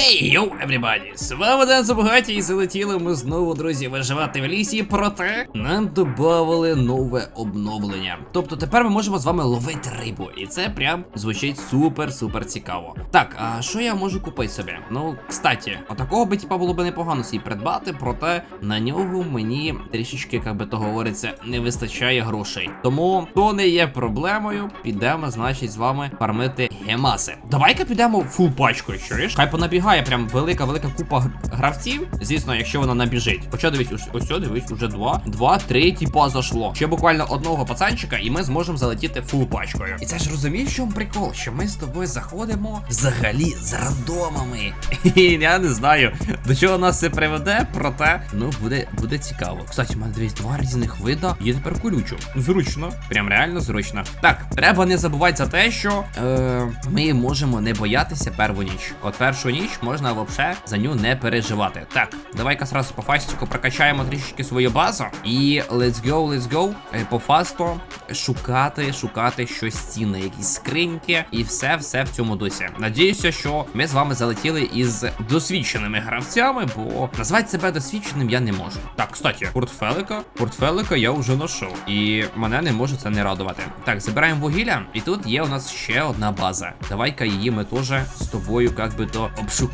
Хей, йоу, everybody! Ден Забагаті і залетіли ми знову, друзі, виживати в лісі, проте нам додавали нове обновлення. Тобто тепер ми можемо з вами ловити рибу, і це прям звучить супер-супер цікаво. Так, а що я можу купити собі? Ну, кстати, отакого би типа було б непогано собі придбати, проте на нього мені трішечки, як би то говориться, не вистачає грошей. Тому то не є проблемою. Підемо, значить, з вами фармити гемаси. Давай-ка підемо фул пачкою, чуєш? Хай понабігає прям велика-велика купа гравців. Звісно, якщо вона набіжить. Хоча дивись, ось, ось дивись, уже два, два, три типа зашло. Ще буквально одного пацанчика, і ми зможемо залетіти фул пачкою. І це ж розумієш, чому прикол? Що ми з тобою заходимо взагалі з рандомами. І я не знаю, до чого нас це приведе, проте ну буде, буде цікаво. Кстати, у мене дивись, два різних вида. Є тепер колючу. Зручно, прям реально зручно. Так, треба не забувати за те, що е, ми можемо не боятися перву ніч. От першу ніч можна взагалі за ню не переживати. Так, давай-ка сразу по фастіку прокачаємо трішечки свою базу. І let's go, let's go. Е, по фасту шукати, шукати щось цінне, якісь скриньки і все, все в цьому дусі. Надіюся, що ми з вами залетіли із досвідченими гравцями, бо назвати себе досвідченим я не можу. Так, кстати, портфелика, портфелика я вже знайшов. І мене не може це не радувати. Так, забираємо вугілля, і тут є у нас ще одна база. Давай-ка її ми теж з тобою, як би то, обшукаємо.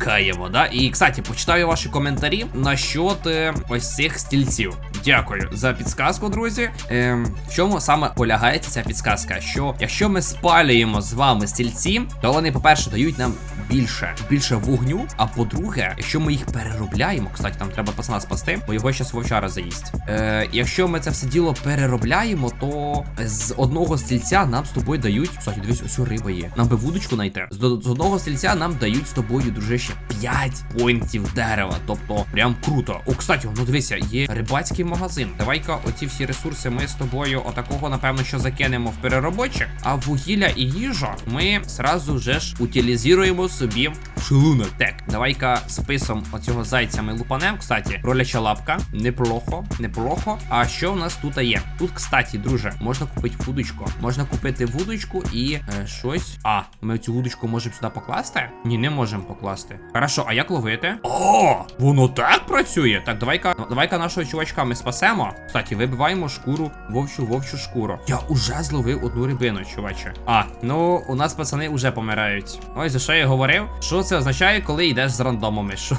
Да? І, кстати, почитаю ваші коментарі насчет е, ось цих стільців. Дякую за підсказку, друзі. Ем, в чому саме полягається ця підсказка? Що якщо ми спалюємо з вами стільці, то вони, по-перше, дають нам більше більше вогню. А по-друге, якщо ми їх переробляємо, кстати, там треба пацана спасти, бо його щас вовчара заїсть. Е, якщо ми це все діло переробляємо, то з одного стільця нам з тобою дають. Кстати, дивись, ось риба є. Нам би вудочку знайти. З, з одного стільця нам дають з тобою, дружище, 5 поінтів дерева. Тобто, прям круто. О, кстати, ну дивися, є рибацький магазин. Давай-ка оці всі ресурси ми з тобою отакого, напевно, що закинемо в переробочик. А вугілля і їжа ми зразу вже ж утилізуємо собі в шлунок. Так, давай-ка списом оцього зайця ми лупанем. Кстати, роляча лапка. Неплохо, неплохо. А що в нас тут є? Тут, кстати, друже, можна купити вудочку. Можна купити вудочку і е, щось. А, ми цю вудочку можемо сюди покласти? Ні, не можемо покласти. Хорошо, а як ловити? О, воно так працює. Так, давай-ка, давай-ка нашого чувачка ми спасемо. Кстати, вибиваємо шкуру, вовчу, вовчу шкуру. Я уже зловив одну рибину, чуваче. А, ну у нас пацани вже помирають. Ось за що я говорив. Що це означає, коли йдеш з рандомами? Що?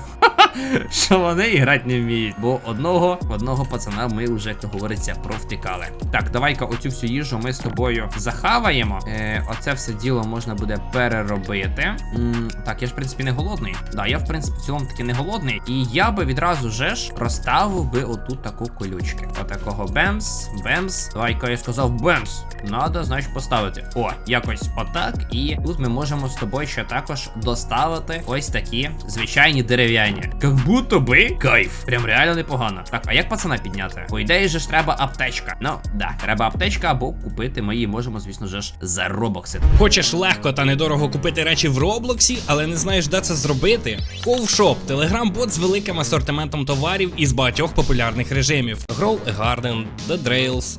Що вони і грати не вміють. Бо одного одного пацана ми вже, як то говориться, провтикали. Так, давай-ка оцю всю їжу ми з тобою захаваємо. Е, оце все діло можна буде переробити. М, так, я ж в принципі не голодний. Да, я в принципі в цілому таки не голодний. І я би відразу же ж розставив би отут таку колючки. Отакого бемс, бемс. Давай-ка я сказав бемс. Надо, значить, поставити. О, якось отак. І тут ми можемо з тобою ще також доставити ось такі звичайні дерев'яні. Як будто би кайф. Прям реально непогано. Так, а як пацана підняти? По ідеї же ж треба аптечка. Ну, да, треба аптечка або купити. Ми її можемо, звісно ж, за робокси. Хочеш легко та недорого купити речі в Роблоксі, але не знаєш, де це зробити? Ковшоп телеграм-бот з великим асортиментом товарів із багатьох популярних режимів: Grow a Garden, The Drails,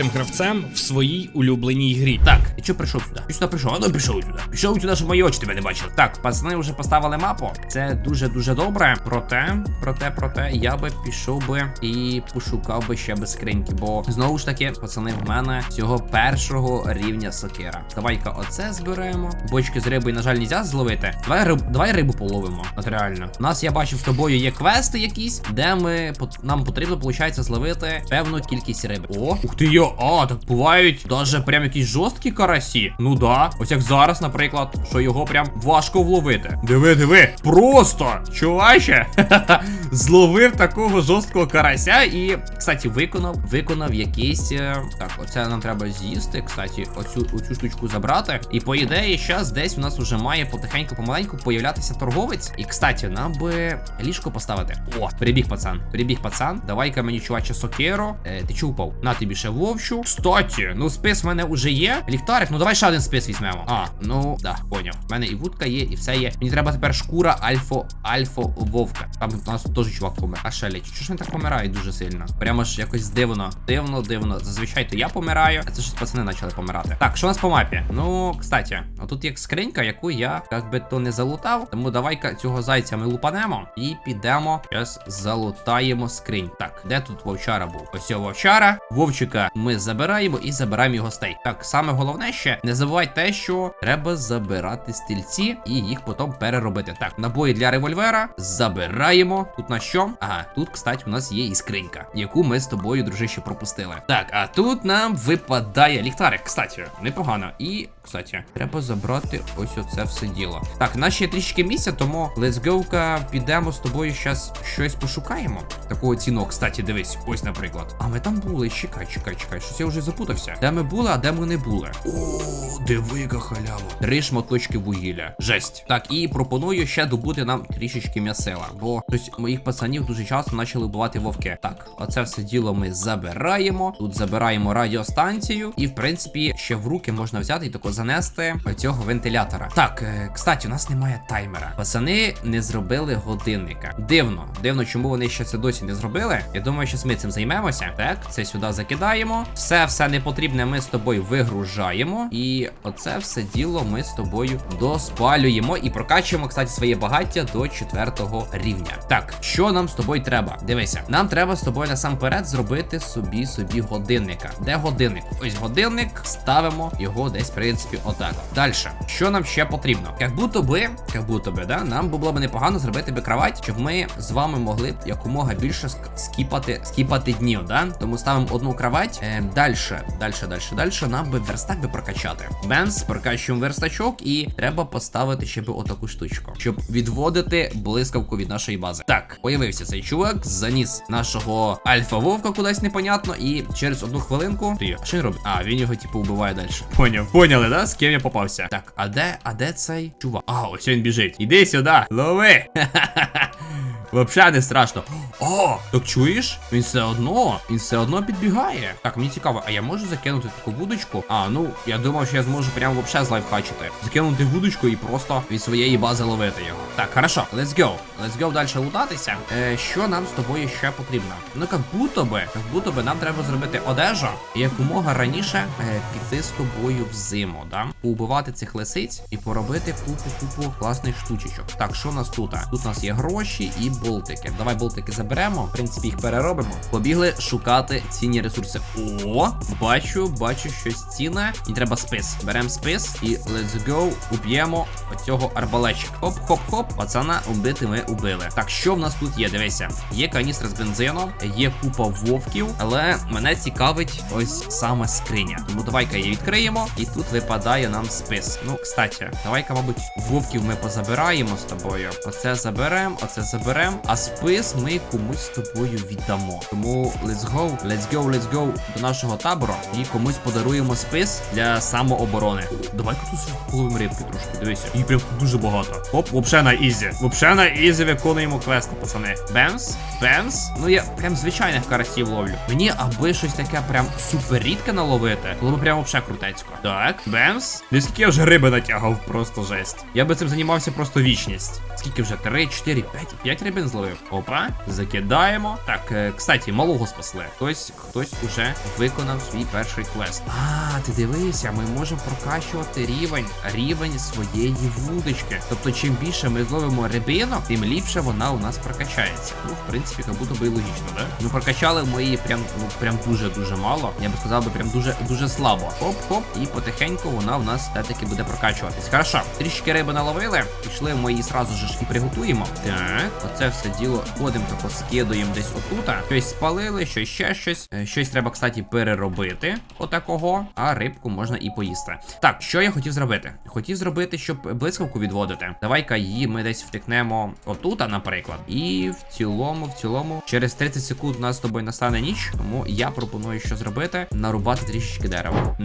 гравцем в своїй улюбленій грі. Так, і що прийшов сюди? Ти сюди прийшов, а ну пішов сюди. Пішов сюди, щоб мої очі тебе не бачили. Так, пацани вже поставили мапу. Це дуже дуже добре. Проте, проте, проте, я би пішов би і пошукав би ще би скриньки. Бо знову ж таки, пацани, в мене цього першого рівня сокира. Давай-ка оце зберемо. Бочки з рибою, на жаль, нельзя зловити. Давай риб, давай рибу половимо. От реально. У нас я бачив з тобою є квести якісь, де ми нам потрібно, виходить, зловити певну кількість риби. О, ух ти йо, а, так бувають даже прям якісь жорсткі карасі. Ну да. Ось як зараз, наприклад, що його прям важко вловити. Диви, диви, просто, чуваче. зловив такого жорсткого карася і, кстати, виконав, виконав якийсь. е, Так, оце нам треба з'їсти. Кстати, оцю, оцю штучку забрати. І по ідеї, зараз десь у нас уже має потихеньку помаленьку появлятися торговець. І, кстати, нам би ліжко поставити. О, прибіг пацан. Прибіг пацан. Давай-ка мені чуваче сокеру. Е, ти чого упав? На тобі ще вовчу. Кстати, ну спис в мене вже є. Ліхтарик, ну давай ще один спис візьмемо. А, ну да, поняв. У мене і вудка є, і все є. Мені треба тепер шкура альфо, альфо вовка. Там у нас теж чувак помер. А ще ліч. Чого ж він так помирає дуже сильно? Прямо ж якось дивно. Дивно, дивно. Зазвичай то я помираю, а це щось пацани почали помирати. Так, що у нас по мапі? Ну, кстати, отут є скринька, яку я як би то не залутав. Тому давай-ка цього зайця ми лупанемо і підемо. Зараз залутаємо скринь. Так, де тут вовчара був? Ось вовчара. Вовчика ми забираємо і забираємо його стей. Так, саме головне ще не забувай те, що треба забирати стільці і їх потім переробити. Так, набої для револьвера забираємо. Тут на що? Ага, тут, кстати, у нас є іскринька, яку ми з тобою, дружище, пропустили. Так, а тут нам випадає ліхтарик, кстати, непогано. І, кстати, треба забрати ось оце все діло. Так, нас ще трішки місця, тому let's go-ка підемо з тобою зараз щось пошукаємо. Такого цінок, кстати, дивись, ось, наприклад. А ми там були. Чекай, чекай, чекай. Щось я вже запутався. Де ми були, а де ми не були. О, диви, яка халява. Три шматочки вугілля. Жесть. Так, і пропоную ще добути нам трішечки м'ясила, бо хтось моїх пацанів дуже часто почали вбивати вовки. Так, оце все діло ми забираємо. Тут забираємо радіостанцію, і в принципі ще в руки можна взяти і тако занести цього вентилятора. Так, е, кстати, у нас немає таймера. Пацани не зробили годинника. Дивно, дивно, чому вони ще це досі не зробили. Я думаю, що ми цим займемося. Так, це сюди закидаємо. Все, все непотрібне ми з тобою вигружаємо. І оце все діло ми з тобою доспалюємо і прокачуємо, кстати, своє багаття до четвертого рівня. Так, що нам з тобою треба? Дивися, нам треба з тобою насамперед зробити собі собі годинника. Де годинник? Ось годинник, ставимо його десь, в принципі, отак. Далі, що нам ще потрібно? Як будто би, як будто би, да, нам було б непогано зробити би кровать, щоб ми з вами могли якомога більше скіпати, скіпати днів, да? Тому ставимо одну кровать. Е, далі, далі, далі, далі. Нам би верстак би прокачати. Бенс, прокачуємо верстачок, і треба поставити ще би отаку штучку, щоб відводити блискавку від нашої бази. Так, появився цей чувак, заніс нашого альфа вовка кудись непонятно, і через одну хвилинку. Ти, що він робить? А, він його типу вбиває далі. Поняв, поняли, да? З ким я попався? Так, а де, а де цей чувак? А, ось він біжить. Іди сюди, лови. Вообще не страшно. О, так чуєш? Він все одно, він все одно підбігає. Так, мені цікаво, а я можу закинути таку вудочку? А, ну, я думав, що я зможу прямо вообще злайфхачити. Закинути вудочку і просто від своєї бази ловити його. Так, хорошо, let's go. Let's go далі лутатися. Е, що нам з тобою ще потрібно? Ну, як будто би, як будто би нам треба зробити одежу і якомога раніше е, піти з тобою в зиму, да? Поубивати цих лисиць і поробити купу-купу класних штучечок. Так, що у нас тут? Тут у нас є гроші і болтики. Давай болтики заберемо. В принципі, їх переробимо. Побігли шукати цінні ресурси. О, бачу, бачу щось цінне. І треба спис. Беремо спис і let's go. Уб'ємо оцього арбалетчика. Хоп-хоп-хоп. Пацана убити ми убили. Так, що в нас тут є? Дивися. Є каністра з бензином, є купа вовків, але мене цікавить ось саме скриня. Тому давай-ка її відкриємо, і тут випадає нам спис. Ну, кстати, давай-ка, мабуть, вовків ми позабираємо з тобою. Оце заберемо, оце заберемо. А спис ми комусь з тобою віддамо. Тому let's go, let's go, let's go до нашого табору і комусь подаруємо спис для самооборони. Давай-ка тут половимо рибки трошки. Дивися. Їх прям тут дуже багато. Оп, вообще на ізі. Вообще на ізі виконуємо квести, пацани. Бемс, бемс. Ну я прям звичайних карасів ловлю. Мені аби щось таке прям супер рідке наловити, було б прям вообще крутецько. Так, бемс. Ну скільки я вже риби натягав, просто жесть. Я би цим займався просто вічність. Скільки вже? 3, 4, 5, 5 рибин зловив. Опа, закидаємо. Так, е, кстати, малого спасли. Хтось, хтось уже виконав свій перший квест. А, ти дивися, ми можемо прокачувати рівень, рівень своєї вудочки. Тобто, чим більше ми зловимо рибинок, тим ліпше вона у нас прокачається. Ну, в принципі, як будто би і логічно, да? Ну, прокачали ми її прям, ну, прям дуже-дуже мало. Я би сказав би, прям дуже дуже слабо. Хоп-хоп, і потихеньку вона у нас все-таки буде прокачуватись. Хорошо, трішки риби наловили. Пішли ми її сразу ж і приготуємо. Так, оце все діло ходимо тако скидуємо десь отута. Щось спалили, щось ще щось. Е, Щось треба, кстати, переробити. Отакого. А рибку можна і поїсти. Так, що я хотів зробити? Хотів зробити, щоб блискавку відводити. Давай-ка її ми десь втикнемо отута, наприклад. І в цілому, в цілому, через 30 секунд у нас з тобою настане ніч. Тому я пропоную, що зробити: нарубати трішечки дерева.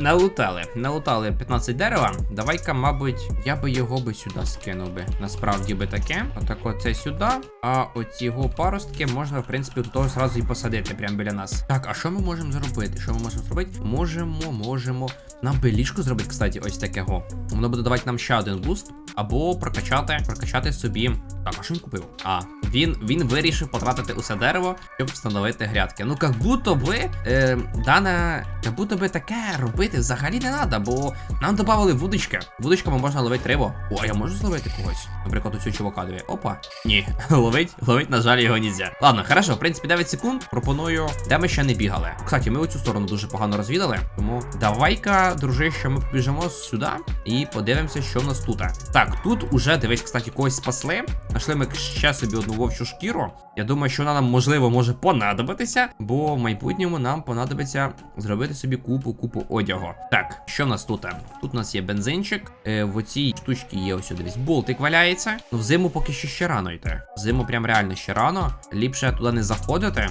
Налутали. Налутали 15 дерева. Давай-ка, мабуть, я би його би сюди скинув би. Насправді би таке. Отако це сюди. А оці його паростки можна, в принципі, до того зразу і посадити прямо біля нас. Так, а що ми можемо зробити? Що ми можемо зробити? Можемо, можемо. Нам би ліжко зробити, кстати, ось такого. Воно буде давати нам ще один буст. Або прокачати, прокачати собі. Так, а що він купив? А, він він вирішив потратити усе дерево, щоб встановити грядки. Ну, як будто би, е, дане, як будто би таке робити взагалі не треба, бо нам додали вудочки. Вудочками можна ловити рибу. О, а я можу зловити когось. Наприклад, цього чувака диви. Опа. Ні, ловить, ловить, на жаль, його нельзя. Ладно, хорошо, в принципі, 9 секунд. Пропоную, де ми ще не бігали. Кстати, ми оцю сторону дуже погано розвідали. Тому давай-ка, дружище, ми побіжимо сюди і подивимося, що в нас тут. Так, тут уже дивись, кстати, когось спасли. Нашли ми ще собі одну вовчу шкіру. Я думаю, що вона нам можливо може понадобитися, бо в майбутньому нам понадобиться зробити собі купу купу одягу. Так, що в нас тут? Тут у нас є бензинчик. Е, в оцій штучці є ось дивись, болтик валяється. Ну, в зиму поки що ще рано йти. Зиму прям реально ще рано. Ліпше туди не заходити.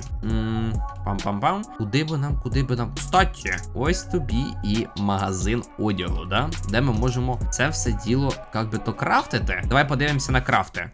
Пам-пам-пам. Куди би нам, куди би нам. Кстати, ось тобі і магазин одягу, да? Де ми можемо це все діло, як би то крафтити. Давай подивимося на крафти.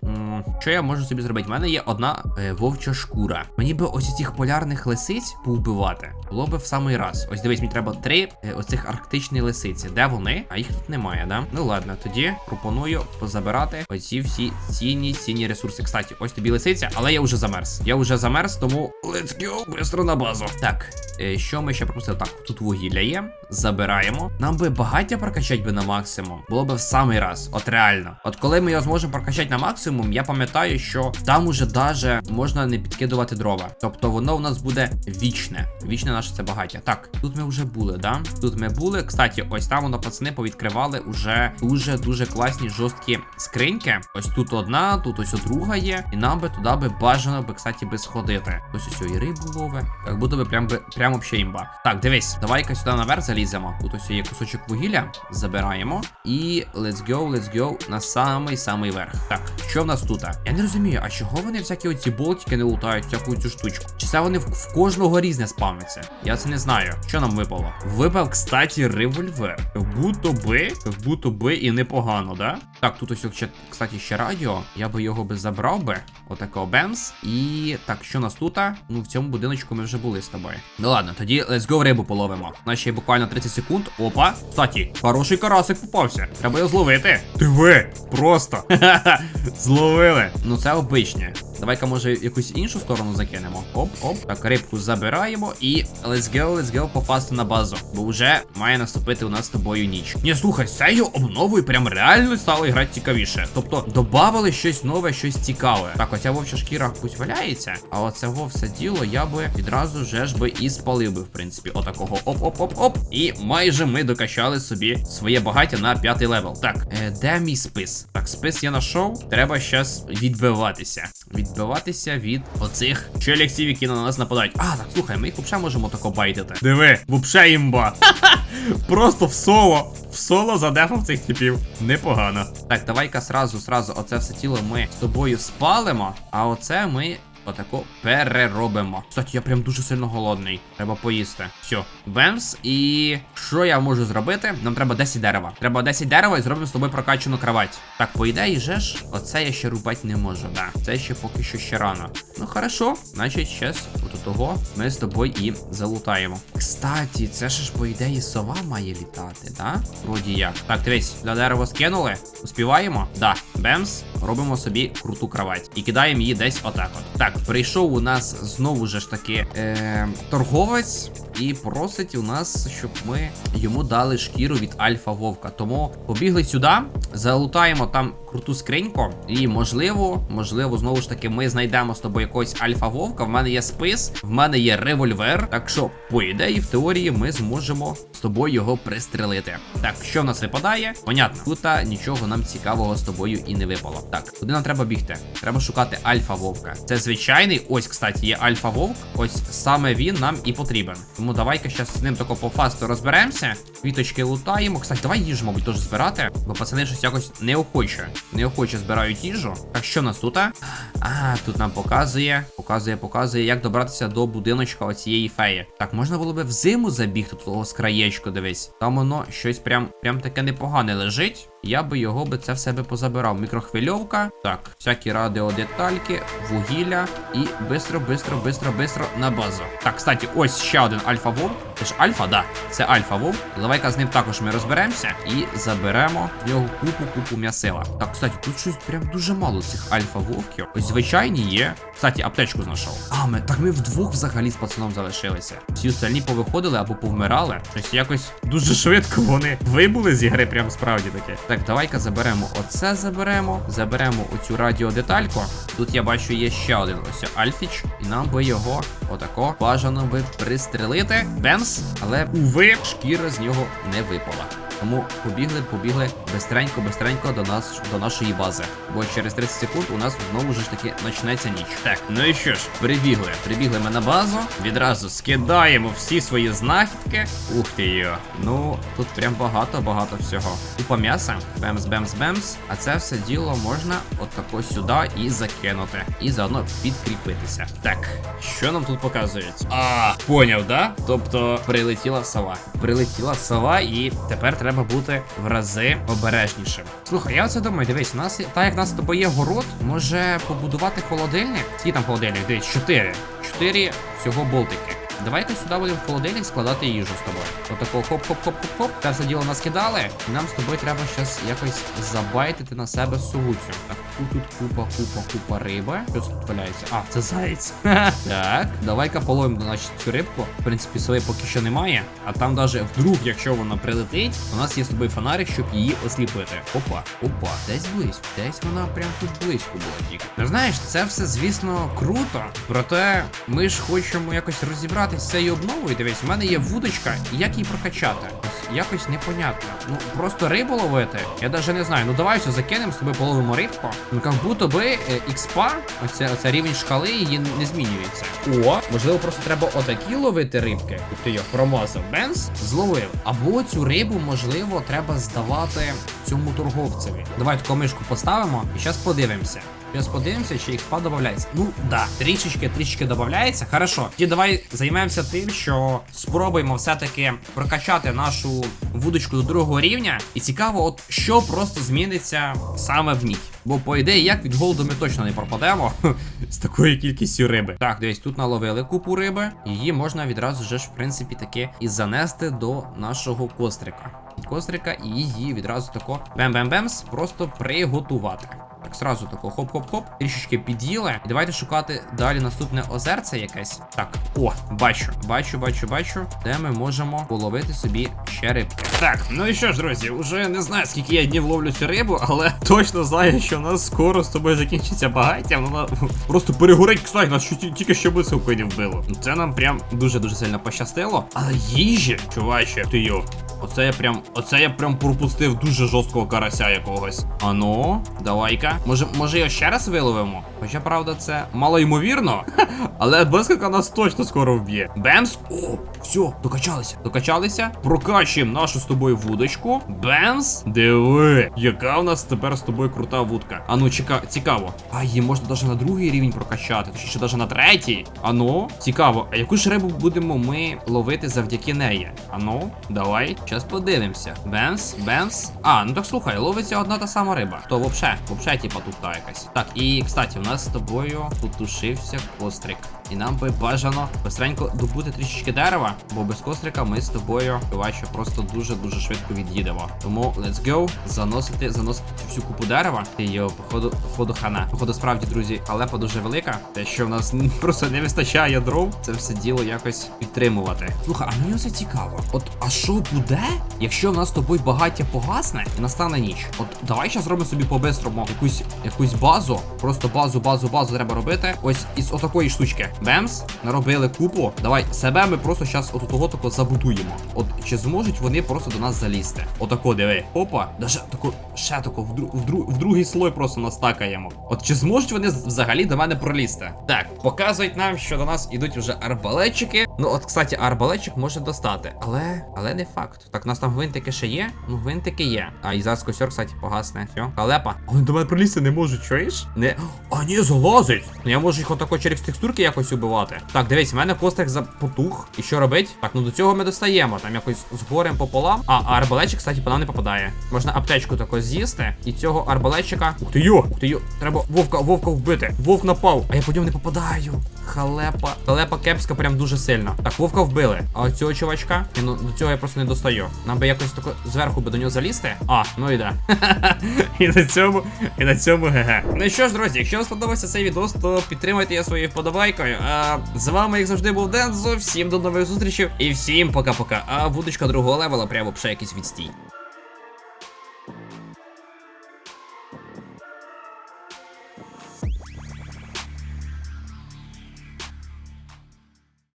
Що я можу собі зробити? У мене є одна е, вовча шкура. Мені би ось цих полярних лисиць повбивати. Було би в самий раз. Ось дивись, мені треба три е, оцих арктичні лисиці. Де вони? А їх тут немає, да? Ну ладно, тоді пропоную позабирати оці всі цінні цінні ресурси. Кстати, ось тобі лисиця, але я вже замерз. Я вже замерз, тому let's go, быстро на базу. Так, е, що ми ще пропустили? Так, тут вугілля є. Забираємо. Нам би багаття прокачати би на максимум. Було би в самий раз. От реально. От коли ми його зможемо прокачати на максимум, я пам'ятаю, що там уже даже можна не підкидувати дрова. Тобто воно у нас буде вічне. Вічне наше це багаття. Так, тут ми вже були, да? Тут ми були. Кстати, ось там воно пацани повідкривали уже дуже дуже класні жорсткі скриньки. Ось тут одна, тут ось друга є. І нам би туди би бажано би, кстати, би сходити. Ось ось і рибу лове. Як будто би прям би прям вообще імба. Так, дивись, давай-ка сюди наверх заліземо. Тут ось є кусочок вугілля. Забираємо. І let's go, let's go на самий самий верх. Так, що в нас тут? Я не розумію, а чого вони всякі оці болтики не лутають всяку цю штучку? Чи це вони в, в кожного різне спавняться? Я це не знаю. Що нам випало? Випав, кстати, револьвер. Будто би, будто би і непогано, да? Так, тут ось, кстати, ще радіо. Я би його би забрав би. Отакого бемс. І так, що нас тут? Ну, в цьому будиночку ми вже були з тобою. Ну ладно, тоді let's go рибу половимо. У нас ще буквально 30 секунд. Опа. Кстати, хороший карасик попався. Треба його зловити. Диви, просто. Зловили. Ну це обичне. Давай-ка, може, якусь іншу сторону закинемо. Оп, оп. Так, рибку забираємо і let's go, let's go попасти на базу. Бо вже має наступити у нас з тобою ніч. Ні, слухай, з цією обновою прям реально стало грати цікавіше. Тобто, додавали щось нове, щось цікаве. Так, оця вовча шкіра пусть валяється. А оце все діло я би відразу же ж би і спалив би, в принципі. Отакого. Оп-оп-оп-оп. І майже ми докачали собі своє багаття на п'ятий левел. Так, е, де мій спис? Так, спис я знайшов. Треба щас відбиватися. Відбиватися від оцих челіксів, які на нас нападають. А, так слухай, ми їх взагалі можемо тако байтити. Диви, взагалі імба. Просто в соло. В соло задефав цих типів. Непогано. Так, давай-ка сразу, сразу, оце все тіло ми з тобою спалимо, а оце ми. Отако переробимо. Кстати, я прям дуже сильно голодний. Треба поїсти. Все, бемс. І що я можу зробити? Нам треба 10 дерева. Треба 10 дерева і зробимо з тобою прокачану кровать. Так, по ідеї же ж, оце я ще рубати не можу. Да, це ще поки що ще рано. Ну хорошо, значить, щас от того ми з тобою і залутаємо. Кстати, це ж по ідеї сова має літати, да? Вроді як. Так, дивись, для дерева скинули. Успіваємо? Да. Бемс. Робимо собі круту кровать. І кидаємо її десь отак от. Так, прийшов у нас знову ж таки е, торговець. і просить у нас, щоб ми йому дали шкіру від альфа вовка. Тому побігли сюди, залутаємо там круту скриньку, і можливо, можливо, знову ж таки, ми знайдемо з тобою якогось альфа вовка. В мене є спис, в мене є револьвер. Так що, по ідеї, в теорії, ми зможемо з тобою його пристрелити. Так, що в нас випадає? Понятно, тут нічого нам цікавого з тобою і не випало. Так, куди нам треба бігти? Треба шукати альфа вовка. Це звичайний. Ось, кстати, є альфа вовк. Ось саме він нам і потрібен. Тому давай-ка зараз з ним тако по фасту розберемося. Квіточки лутаємо. Кстати, давай їжу, мабуть, теж збирати, бо пацани щось якось неохоче. Неохоче збирають їжу. Так, що в нас тут? А тут нам показує, показує, показує, як добратися до будиночка оцієї феї. Так, можна було би в зиму забігти до того скраєчку, дивись. Там воно щось прям, прям таке непогане лежить. Я би його би це в себе позабирав. Мікрохвильовка. Так, всякі радіодетальки, вугілля і бистро, бистро, бистро, бистро на базу. Так, кстати, ось ще один альфа вовк. Це ж альфа, да, це альфа вовк. Давай-ка з ним також ми розберемося і заберемо з нього купу, купу м'ясила. Так, кстати, тут щось прям дуже мало цих альфа вовків. Ось звичайні є. Кстати, аптечку знайшов. А, ми так ми вдвох взагалі з пацаном залишилися. Всі остальні повиходили або повмирали. Ось якось дуже швидко вони вибули з ігри, прям справді таке. Так, давай-ка заберемо оце, заберемо. Заберемо оцю радіодетальку. Тут я бачу є ще один ось Альфіч, і нам би його отако бажано би пристрелити. Бемс, але уви, шкіра з нього не випала. Тому побігли, побігли бистренько, бистренько до нас до нашої бази. Бо через 30 секунд у нас знову ж таки почнеться ніч. Так, ну і що ж, прибігли. Прибігли ми на базу. Відразу скидаємо всі свої знахідки. Ух ти йо. Ну, тут прям багато-багато всього. Купа м'яса. Бемс, бемс, бемс. А це все діло можна отако сюди і закинути. І заодно підкріпитися. Так, що нам тут показують? А, поняв, да? Тобто прилетіла сова. Прилетіла сова, і тепер треба бути в рази обережнішим. Слухай, я оце думаю, дивись, у нас так як у нас з тобою є город, може побудувати холодильник? Скільки там холодильник? Дивись, чотири. Чотири всього болтики. Давай-ка сюди будемо в холодильник складати їжу з тобою. Отако хоп-хоп-хоп-хоп-хоп. Це все діло наскидали. І нам з тобою треба щось якось забайтити на себе совуцю. Тут купа, купа, купа риби. Що це тут валяється? А, це заєць. так, давай-ка половимо значить, цю рибку. В принципі, своєї поки що немає. А там даже вдруг, якщо вона прилетить, у нас є з тобою фонарик, щоб її осліпити. Опа, опа, десь близько. Десь вона прям тут близько була тільки. Ну знаєш, це все, звісно, круто. Проте ми ж хочемо якось розібратися з цією обновою. Дивись, в мене є вудочка, і як її прокачати? Ось якось непонятно. Ну просто рибу ловити. Я навіть не знаю. Ну давай все закинемо з тобою половимо рибку. Ну як будто би е, ікспа, оця, оця рівень шкали її не змінюється. О, можливо, просто треба отакі ловити рибки. Ти його промазав. Бенс зловив. Або цю рибу, можливо, треба здавати цьому торговцеві. Давай таку мишку поставимо і зараз подивимося. Зараз подивимося, чи експа додається. Ну да, трішечки, трішечки додається. Хорошо. Тоді давай займемося тим, що спробуємо все-таки прокачати нашу вудочку до другого рівня. І цікаво, от що просто зміниться саме в ній. Бо, по ідеї, як від голоду ми точно не пропадемо з такою кількістю риби. Так, дивись, тут наловили купу риби. Її можна відразу ж, в принципі, таки і занести до нашого кострика. Кострика і її відразу тако бем-бем-бемс просто приготувати. Так, сразу тако хоп-хоп-хоп, трішечки під'їли. І давайте шукати далі наступне озерце якесь. Так, о, бачу, бачу, бачу, бачу, де ми можемо половити собі ще рибки. Так, ну і що ж, друзі, уже не знаю, скільки я днів ловлю цю рибу, але точно знаю, що у нас скоро з тобою закінчиться багаття. Вона просто перегорить, кстати, нас тільки що блискавкою не вбило. Це нам прям дуже-дуже сильно пощастило. Але їжі, чуваче, ти йо. Оце я прям, оце я прям пропустив дуже жорсткого карася якогось. Ану, давай-ка. Може, може його ще раз виловимо? Хоча правда, це мало ймовірно. Але блискавка нас точно скоро вб'є. Бемс. О, все, докачалися. Докачалися. Прокачуємо нашу з тобою вудочку. Бемс. Диви, яка в нас тепер з тобою крута вудка. Ану, чека... цікаво. А її можна навіть на другий рівень прокачати, чи ще навіть на третій. Ану, цікаво, а яку ж рибу будемо ми ловити завдяки неї? Ану, давай. Щас подивимося. Бемс, бемс. А, ну так слухай, ловиться одна та сама риба. То вообще, вообще, типа тут та якась. Так, і кстати, у нас з тобою потушився кострик. І нам би бажано быстренько добути трішечки дерева, бо без кострика ми з тобою, бачу, просто дуже-дуже швидко від'їдемо. Тому let's go, заносити, заносити цю всю купу дерева. І його, походу, походу хана. Походу, справді, друзі, халепа дуже велика. Те, що в нас просто не вистачає дров, це все діло якось підтримувати. Слухай, а мені це цікаво. От, а що буде, якщо в нас з тобою багаття погасне і настане ніч? От давай зараз зробимо собі по-бистрому якусь, якусь базу. Просто базу, базу, базу треба робити. Ось із отакої штучки. Бемс, наробили купу. Давай себе ми просто зараз от того тако забудуємо. От чи зможуть вони просто до нас залізти? Отако, диви. Опа, даже тако, ще тако, в, дру, в другий слой просто настакаємо. От чи зможуть вони взагалі до мене пролізти? Так, показують нам, що до нас ідуть вже арбалетчики. Ну, от, кстати, арбалетчик може достати. Але, але не факт. Так, у нас там гвинтики ще є. Ну, гвинтики є. А і зараз косьор, кстати, погасне. Все. Халепа. Вони до мене пролізти не можуть, чуєш? Не. А, ні, залазить. Ну я можу їх отако через текстурки якось убивати. Так, дивись, в мене кострик запотух. І що робить? Так, ну до цього ми достаємо. Там якось з горем пополам. А, а арбалетчик, кстати, по нам не попадає. Можна аптечку тако з'їсти. І цього арбалетчика. Ух ти йо! Ух ти йо! Треба вовка, вовка вбити. Вовк напав. А я по ньому не попадаю. Халепа. Халепа кепська прям дуже сильно. Так, вовка вбили. А цього чувачка, ну до цього я просто не достаю. Нам би якось тако зверху би до нього залізти. А, ну і да. і на цьому, і на цьому ге. Ну що ж, друзі, якщо вам сподобався цей відос, то підтримайте я своєю вподобайкою. А з вами, як завжди, був Дензо. Всім до нових зустрічей і всім пока-пока. А вудочка другого левела прямо пше якийсь відстій.